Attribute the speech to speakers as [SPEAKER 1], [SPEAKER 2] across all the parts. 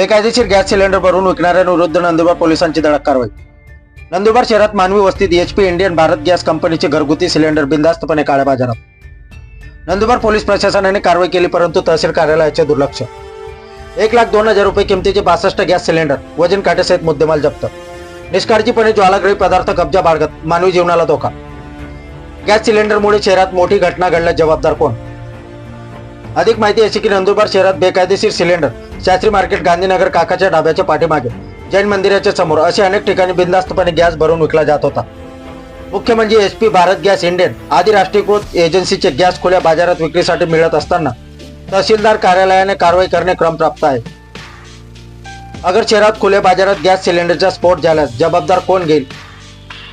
[SPEAKER 1] बेकायदेशीर gas cylinder भरून विकणाऱ्यांविरुद्ध नंदुरबार पोलिसांची धडक कारवाई. नंदुरबार शहरात मानवी वस्तीत एचपी इंडियन भारत गॅस कंपनीचे घरगुती सिलेंडर बिंदास्तपणे काळ्या बाजारात नंदुरबार पोलीस प्रशासनाने कारवाई केली परंतु तहसील कार्यालयाचे दुर्लक्ष. एक लाख दोन हजार रुपये किमतीचे बासष्ट गॅस सिलेंडर वजन काट्यासहित मुद्देमाल जप्त. निष्काळजीपणे ज्वालाग्रही पदार्थ कब्जा बाळगत मानवी जीवनाला धोका. गॅस सिलेंडरमुळे शहरात मोठी घटना घडल्यास जबाबदार कोण? अधिक माहिती अशी की नंदुरबार शहरात बेकायदेशीर सिलेंडर शास्त्री मार्केट गांधीनगर काकाच्या डाब्याच्या पाठीमागे जैन मंदिराच्या समोर असे अनेक ठिकाणी बिंदास्तपणे गॅस भरून विकला जात होता. मुख्य म्हणजे H P Bharat gas Indian आदी राष्ट्रीयकृत एजन्सीचे गॅस खुल्या बाजारात विक्रीसाठी मिळत असताना तहसीलदार कार्यालयाने कारवाई करणे क्रम प्राप्त आहे. अगर शहरात खुल्या बाजारात गॅस सिलेंडरचा स्फोट झाल्यास जबाबदार कोण घेईल?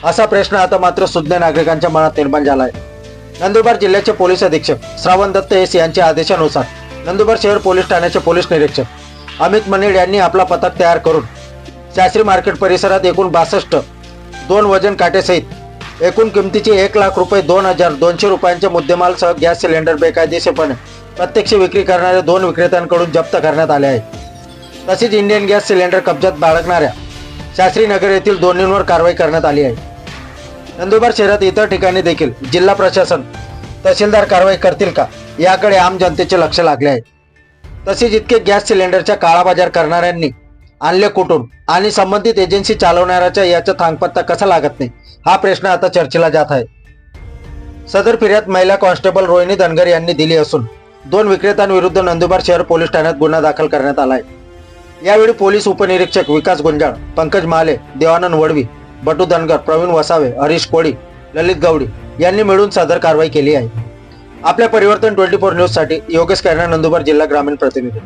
[SPEAKER 1] असा प्रश्न आता मात्र सुज्ञ नागरिकांच्या मनात निर्माण झाला आहे. नंदुरबार जिल्ह्याचे पोलीस अधीक्षक श्रावण दत्त एस यांच्या आदेशानुसार नंदुरबार शहर पोलीस ठाण्याचे पोलीस निरीक्षक अमित मनेड यांनी आपला पथक तयार करून शास्त्री मार्केट परिसरात एकूण बासष्ट दोन वजन काटेसहित एकूण किमतीचे एक लाख रुपये दोन हजार दोनशे रुपयांच्या मुद्देमालसह गॅस सिलेंडर बेकायदेशीरपणे प्रत्यक्ष विक्री करणाऱ्या दोन विक्रेत्यांकडून जप्त करण्यात आले आहे. तसेच इंडियन गॅस सिलेंडर कब्जात बाळगणाऱ्या शास्त्री नगर येथील दोन्हींवर कारवाई करण्यात आली आहे. नंदुरबार शहरात इतर ठिकाणी देखील जिल्हा प्रशासन तहसीलदार कारवाई करतील का? याकडे आम जनतेचे लक्ष लागले आहे. तसेच इतके गॅस सिलेंडरच्या काळाबाजार करणाऱ्यांनी आणले कुठून? आणि संबंधित एजन्सी चालवणाऱ्याच्या याचा थांगपत्ता कसा लागत नाही? हा प्रश्न आता चर्चेला जात आहे. सदर फिर्याद महिला कॉन्स्टेबल रोहिणी धनगर यांनी दिली असून दोन विक्रेत्यांविरुद्ध नंदुरबार शहर पोलीस ठाण्यात गुन्हा दाखल करण्यात आला आहे. यावेळी पोलीस उपनिरीक्षक विकास गुंजाळ पंकज महाले देवानंद वडवी बटू धनगर प्रवीण वसावे हरीश कोळी ललित गवडी यांनी मिळून सदर कारवाई केली आहे. आपल्या परिवर्तन ट्वेंटी फोर न्यूजसाठी योगेश कैरणा नंदुरबार जिल्हा ग्रामीण प्रतिनिधी.